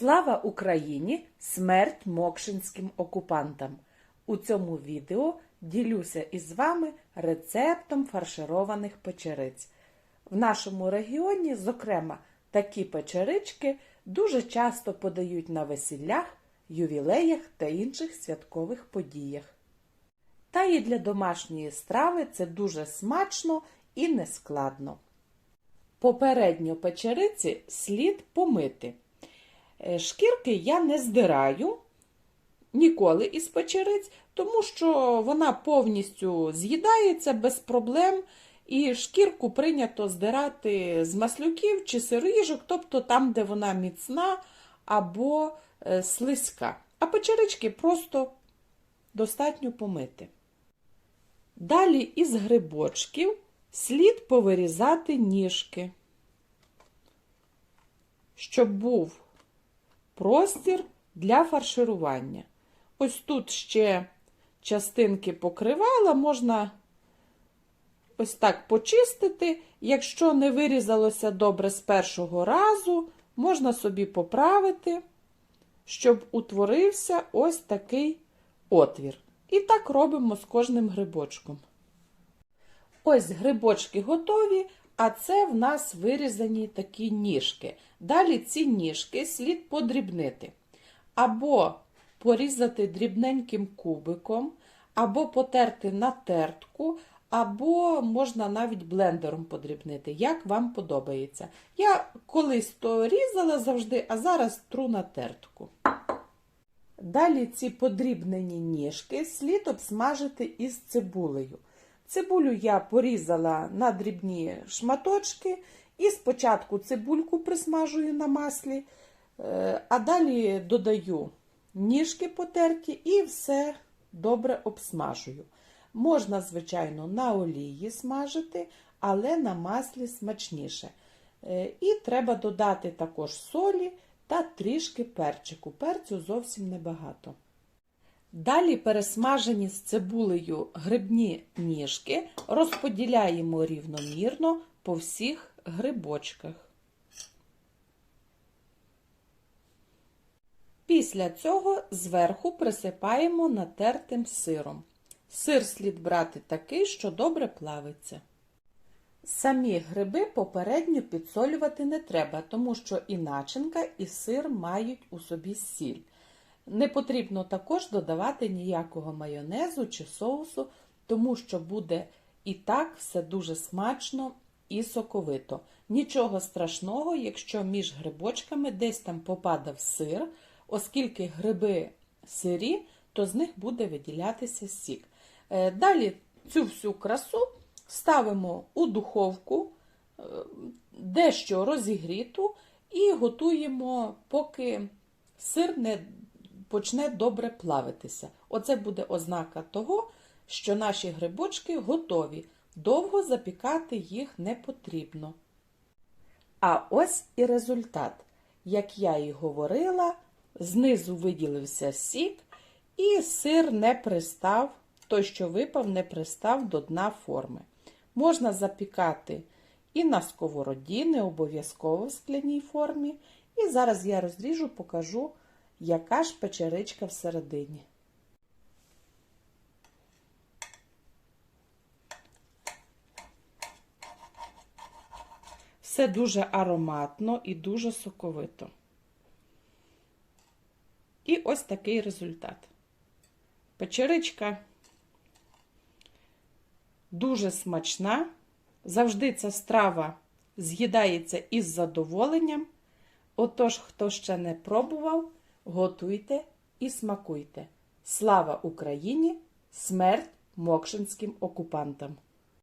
Слава Україні! Смерть мокшинським окупантам! У цьому відео ділюся із вами рецептом фаршированих печериць. В нашому регіоні, зокрема, такі печерички дуже часто подають на весіллях, ювілеях та інших святкових подіях. Та і для домашньої страви це дуже смачно і нескладно. Попередньо печериці слід помити. Е, Шкірки я не здираю ніколи із печериць, тому що вона повністю з'їдається без проблем, і шкірку прийнято здирати з маслюків чи сиріжок, тобто там, де вона міцна або е, слизька. А печерички просто достатньо помити. Далі із грибочків слід повирізати ніжки, щоб був простір для фарширування. Ось тут ще частинки покривала, можна ось так почистити. Якщо не вирізалося добре з першого разу, можна собі поправити, щоб утворився ось такий отвір. І так робимо з кожним грибочком. Ось грибочки готові, а це в нас вирізані такі ніжки. Далі ці ніжки слід подрібнити. Або порізати дрібненьким кубиком, або потерти на тертку, або можна навіть блендером подрібнити, як вам подобається. Я колись то різала завжди, а зараз тру на тертку. Далі ці подрібнені ніжки слід обсмажити із цибулею. Цибулю я порізала на дрібні шматочки і спочатку цибульку присмажую на маслі, е, а далі додаю ніжки потерті і все добре обсмажую. Можна, звичайно, на олії смажити, але на маслі смачніше. Е, І треба додати також солі та трішки перчику. Перцю зовсім небагато. Далі пересмажені з цибулею грибні ніжки розподіляємо рівномірно по всіх грибочках. Після цього зверху присипаємо натертим сиром. Сир слід брати такий, що добре плавиться. Самі гриби попередньо підсолювати не треба, тому що і начинка, і сир мають у собі сіль. Не потрібно також додавати ніякого майонезу чи соусу, тому що буде і так все дуже смачно і соковито. Нічого страшного, якщо між грибочками десь там попадав сир, оскільки гриби сирі, то з них буде виділятися сік. Е, Далі цю всю красу ставимо у духовку, е, дещо розігріту, і готуємо, поки сир не почне добре плавитися. Оце буде ознака того, що наші грибочки готові. Довго запікати їх не потрібно. А ось і результат. Як я і говорила, знизу виділився сік, і сир не пристав, той, що випав, не пристав до дна форми. Можна запікати і на сковороді, не обов'язково в скляній формі. І зараз я розріжу, покажу, яка ж печеричка всередині. Все дуже ароматно і дуже соковито. І ось такий результат. Печеричка дуже смачна. Завжди ця страва з'їдається із задоволенням. Отож, хто ще не пробував, готуйте і смакуйте. Слава Україні! Смерть мокшинським окупантам!